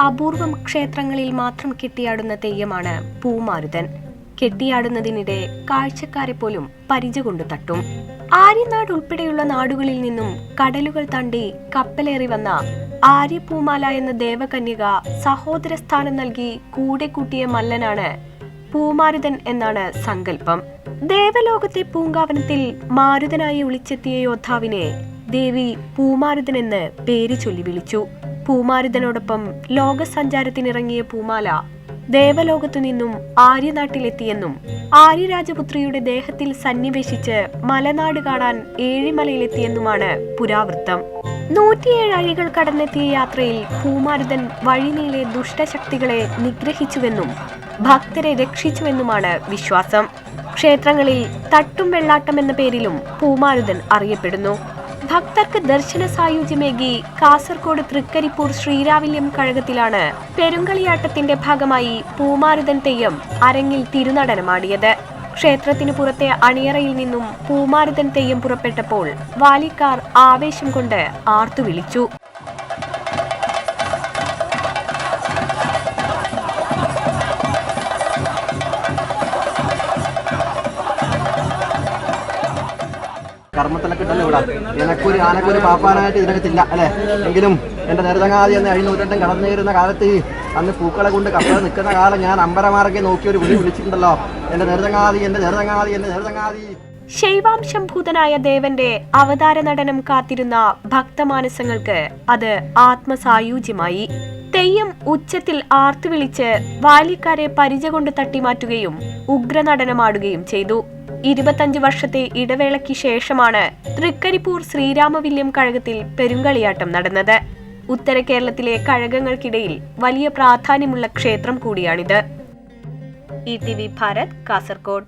അപൂർവം ക്ഷേത്രങ്ങളിൽ മാത്രം കെട്ടിയാടുന്ന തെയ്യമാണ് പൂമാരുതൻ. കെട്ടിയാടുന്നതിനിടെ കാഴ്ചക്കാരെ പോലും പരിച കൊണ്ട് തട്ടും. ആര്യനാട് ഉൾപ്പെടെയുള്ള നാടുകളിൽ നിന്നും കടലുകൾ തണ്ടി കപ്പലേറി വന്ന ആര്യപൂമാല എന്ന ദേവകന്യക സഹോദര സ്ഥാനം നൽകി കൂടെ കൂട്ടിയ മല്ലനാണ് പൂമാരുതൻ എന്നാണ് സങ്കല്പം. ദേവലോകത്തെ പൂങ്കാവനത്തിൽ മാരുതനായി ഒളിച്ചെത്തിയ യോദ്ധാവിനെ ദേവി പൂമാരുതൻ എന്ന് പേര് ചൊല്ലി വിളിച്ചു. പൂമാരുതനോടൊപ്പം ലോകസഞ്ചാരത്തിനിറങ്ങിയ പൂമാല ദേവലോകത്തു നിന്നും ആര്യനാട്ടിലെത്തിയെന്നും ആര്യരാജപുത്രിയുടെ ദേഹത്തിൽ സന്നിവേശിച്ച് മലനാട് കാണാൻ ഏഴിമലയിലെത്തിയെന്നുമാണ് പുരാവൃത്തം. നൂറ്റിയേഴ് അഴികൾ കടന്നെത്തിയ യാത്രയിൽ പൂമാരുതൻ വഴിനീളെ ദുഷ്ടശക്തികളെ നിഗ്രഹിച്ചുവെന്നും ഭക്തരെ രക്ഷിച്ചുവെന്നുമാണ് വിശ്വാസം. ക്ഷേത്രങ്ങളിൽ തട്ടും വെള്ളാട്ടം എന്ന പേരിലും പൂമാരുതൻ അറിയപ്പെടുന്നു. ഭക്തർക്ക് ദർശന സായുജ്യമേകി കാസർഗോഡ് തൃക്കരിപ്പൂർ ശ്രീരാവില്യം കഴകത്തിലാണ് പെരുങ്കളിയാട്ടത്തിന്റെ ഭാഗമായി പൂമാരുതൻ തെയ്യം അരങ്ങിൽ തിരുനടനമാടിയത്. ക്ഷേത്രത്തിനു പുറത്തെ അണിയറയിൽ നിന്നും പൂമാരുതൻ തെയ്യം പുറപ്പെട്ടപ്പോൾ വാലിക്കാർ ആവേശം കൊണ്ട് ആർത്തു കർമ്മത്തിലൊക്കെ ഇട്ടല്ലേ ഇവിടെ? എനക്കൊരു ആനക്കൊരു പാപ്പാനായിട്ട് ഇതിനകത്തില്ല അല്ലേ? എങ്കിലും എന്റെ നേരതങ്ങാതി എന്ന് കടന്നു കടന്നേരുന്ന കാലത്ത് അന്ന് പൂക്കളെ കൊണ്ട് കപ്പൽ നിൽക്കുന്ന കാലം ഞാൻ അമ്പരമാർക്കെ നോക്കി ഒരു വിളി വിളിച്ചിട്ടുണ്ടല്ലോ. എന്റെ നേരതങ്ങാതി എന്റെ നേരതങ്ങാതി എന്റെ നേരതങ്ങാതി. ശൈവാംശംഭൂതനായ ദേവന്റെ അവതാര നടനം കാത്തിരുന്ന ഭക്തമാനസങ്ങൾക്ക് അത് ആത്മസായുജ്യമായി. തെയ്യം ഉച്ചത്തിൽ ആർത്തുവിളിച്ച് ബാല്യക്കാരെ പരിച കൊണ്ട് തട്ടിമാറ്റുകയും ഉഗ്രനടനമാടുകയും ചെയ്തു. ഇരുപത്തഞ്ച് വർഷത്തെ ഇടവേളയ്ക്ക് ശേഷമാണ് തൃക്കരിപ്പൂർ ശ്രീരാമവില്യം കഴകത്തിൽ പെരുങ്കളിയാട്ടം നടന്നത്. ഉത്തര കേരളത്തിലെ കഴകങ്ങൾക്കിടയിൽ വലിയ പ്രാധാന്യമുള്ള ക്ഷേത്രം കൂടിയാണിത്. E T V Bharat Kasargod.